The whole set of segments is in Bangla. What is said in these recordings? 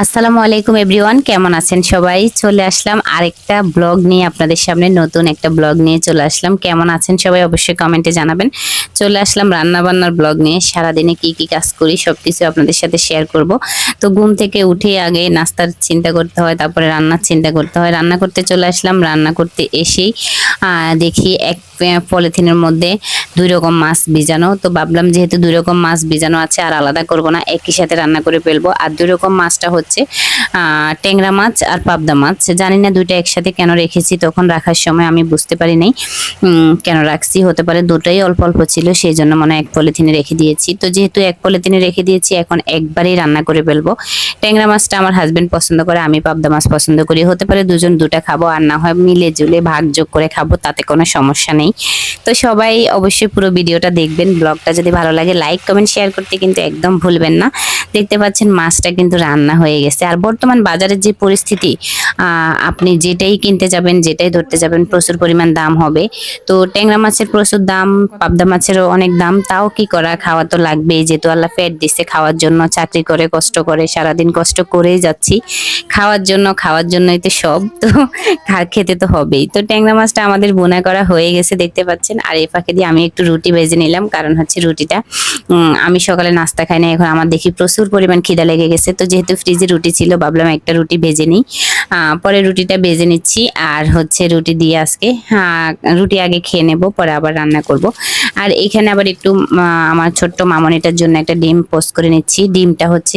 আসসালামু আলাইকুম এভরিওয়ান, কেমন আছেন সবাই? চলে আসলাম আরেকটা ব্লগ নিয়ে আপনাদের সামনে, নতুন একটা ব্লগ নিয়ে চলে আসলাম। কেমন আছেন সবাই অবশ্যই কমেন্টে জানাবেন। চলে আসলাম রান্না বান্নার ব্লগ নিয়ে। সারাদিনে কি কি কাজ করি সবকিছু আপনাদের সাথে শেয়ার করব। তো ঘুম থেকে উঠে আগে নাস্তার চিন্তা করতে হয়, তারপরে রান্নার চিন্তা করতে হয়। রান্না করতে চলে আসলাম, রান্না করতে এসেই দেখি এক পলিথিনের মধ্যে দুই রকম মাছ ভিজানো। তো ভাবলাম যেহেতু দুই রকম মাছ ভিজানো আছে, আর আলাদা করব না, একই সাথে রান্না করে ফেলব। আর দুই রকম মাছটা হচ্ছে ট্যাংরা মাছ আর পাবদা মাছ। জানি না দুইটা একসাথে কেন রেখেছি, তখন রাখার সময় আমি বুঝতে পারি নাই কেন রাখছি। হতে পারে দুটোই অল্প অল্প ছিল সেই জন্য মনে এক পলিথিনে রেখে দিয়েছি। তো যেহেতু এক পলিথিনে রেখে দিয়েছি, এখন একবারেই রান্না করে ফেলব। ট্যাংরা মাছটা আমার হাজবেন্ড পছন্দ করে, আমি পাবদা মাছ পছন্দ করি। হতে পারে দুজন দুটা খাব, আর না হয় মিলে জুলে ভাগ যোগ করে খাব, তাতে কোনো সমস্যা নেই। তো সবাই অবশ্যই পুরো ভিডিওটা দেখবেন, ব্লগটা যদি ভালো লাগে লাইক কমেন্ট শেয়ার করতে কিন্তু একদম ভুলবেন না। দেখতে পাচ্ছেন মাছটা কিন্তু রান্না হয়ে গেছে। আর বর্তমান বাজারের যে পরিস্থিতি আপনি যেটাই কিনতে যাবেন, যেটাই ধরতে যাবেন, প্রচুর পরিমাণ দাম হবে। তো ট্যাংরা মাছের প্রচুর দাম, পাবদা মাছেরও অনেক দাম। তাও কি করা, খাওয়া তো লাগবেই। যেহেতু আল্লাহ পেট দিচ্ছে খাওয়ার জন্য, চাকরি করে, কষ্ট করে, সারাদিন কষ্ট করেই যাচ্ছি। খাওয়ার জন্য, খাওয়ার জন্যই তো সব, তো খেতে তো হবেই। তো ট্যাংরা মাছটা আমাদের বোনা করা হয়ে গেছে, দেখতে পাচ্ছেন। আর এই ফাঁকে দিয়ে আমি একটু রুটি ভেজে নিলাম, কারণ হচ্ছে রুটিটা আমি সকালে নাস্তা খাই না এখন আমার দেখি প্রচুর পরিমাণ খিদা লেগে গেছে। তো যেহেতু ফ্রিজে রুটি ছিল, ভাবলাম একটা রুটি ভেজে নিই। পরে রুটিটা বেজে নিচ্ছি আর হচ্ছে রুটি দিয়ে আজকে হ্যাঁ, রুটি আগে খেয়ে নেব পরে আবার রান্না করব। আর এখানে আবার একটু আমার ছোট্ট মামনিটার জন্য একটা ডিম পোস্ট করে নিচ্ছি। ডিমটা হচ্ছে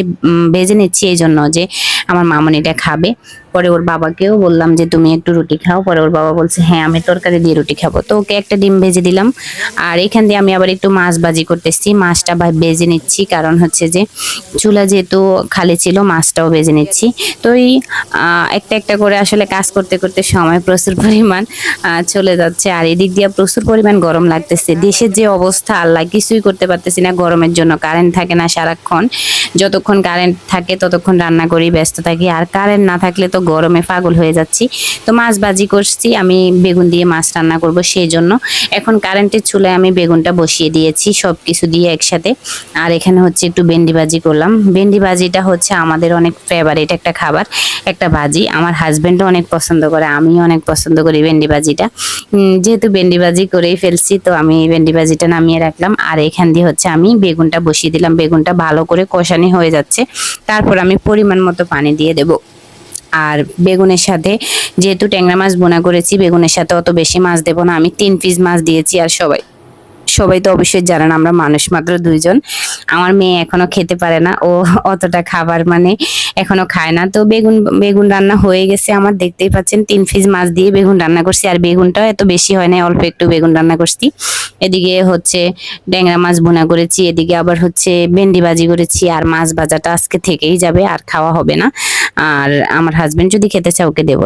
বেজে নিচ্ছি এই জন্য যে আমার মামনিটা খাবে পরে ওর বাবাকেও বললাম যে, তুমি একটু রুটি খাও। পরে ওর বাবা বলছে হ্যাঁ আমি তরকারি দিয়ে রুটি খাব। তো ওকে একটা ডিম ভেজে দিলাম। আর এখান দিয়ে আমি আবার একটু মাছ ভাজি করতেছি মাছটা ভেজে নিচ্ছি। কারণ হচ্ছে যে, চুলা যেহেতু খালি ছিল, মাছটাও ভেজে নিচ্ছি। তো এই একটা একটা করে আসলে কাজ করতে করতে সময় প্রচুর পরিমাণ চলে যাচ্ছে। আর এদিক দিয়ে প্রচুর পরিমাণ গরম লাগতেছে। দেশের যে অবস্থা, আল্লাহ কিছুই করতে পারতেছি না গরমের জন্য। কারেন্ট থাকে না সারাক্ষণ। যতক্ষণ কারেন্ট থাকে, ততক্ষণ রান্না করি, ব্যস্ত থাকি। আর কারেন্ট না থাকলে তো গরমে পাগল হয়ে যাচ্ছি। তো মাছ ভাজি করছি, আমি বেগুন দিয়ে মাছ রান্না করব সেই জন্য এখন কারেন্টের চুলায় আমি বেগুনটা বসিয়ে দিয়েছি সব কিছু দিয়ে একসাথে। আর এখানে হচ্ছে একটু ভেন্ডি ভাজি করলাম। ভেন্ডি ভাজিটা হচ্ছে আমাদের অনেক ফেভারিট একটা খাবার, একটা ভাজি। আমার হাজবেন্ডও অনেক পছন্দ করে, আমিও অনেক পছন্দ করি ভেন্ডি ভাজিটা। যেহেতু ভেন্ডি ভাজি করেই ফেলছি, তো আমি ভেন্ডি ভাজিটা নামিয়ে রাখলাম। আর এখান দিয়ে হচ্ছে আমি বেগুনটা বসিয়ে দিলাম। বেগুনটা ভালো করে কষানি হয়ে যাচ্ছে। তারপর আমি পরিমাণ মতো পানি দিয়ে দেব। আর বেগুনের সাথে যেহেতু ট্যাংরা মাছ বোনা করেছি, বেগুনের সাথে অত বেশি মাছ দেবো না। আমি তিন পিস মাছ দিয়েছি আর সবাই সবাই তো অবশ্যই জানেন আমরা মানুষ মাত্র দুইজন। আমার মেয়ে এখনও খেতে পারে না, ও অতটা খাবার মানে এখনও খায় না। তো বেগুন বেগুন রান্না হয়ে গেছে আমার, দেখতেই পাচ্ছেন তিন পিস মাছ দিয়ে বেগুন রান্না করছি, আর বেগুনটাও এত বেশি হয় না অল্প একটু বেগুন রান্না করছি। এদিকে হচ্ছে ড্যাংরা মাছ বোনা করেছি, এদিকে আবার হচ্ছে ভেন্ডি ভাজি করেছি, আর মাছ ভাজাটা আজকে থেকেই যাবে, আর খাওয়া হবে না। আর আমার হাজবেন্ড যদি খেতে চাও ওকে দেবো।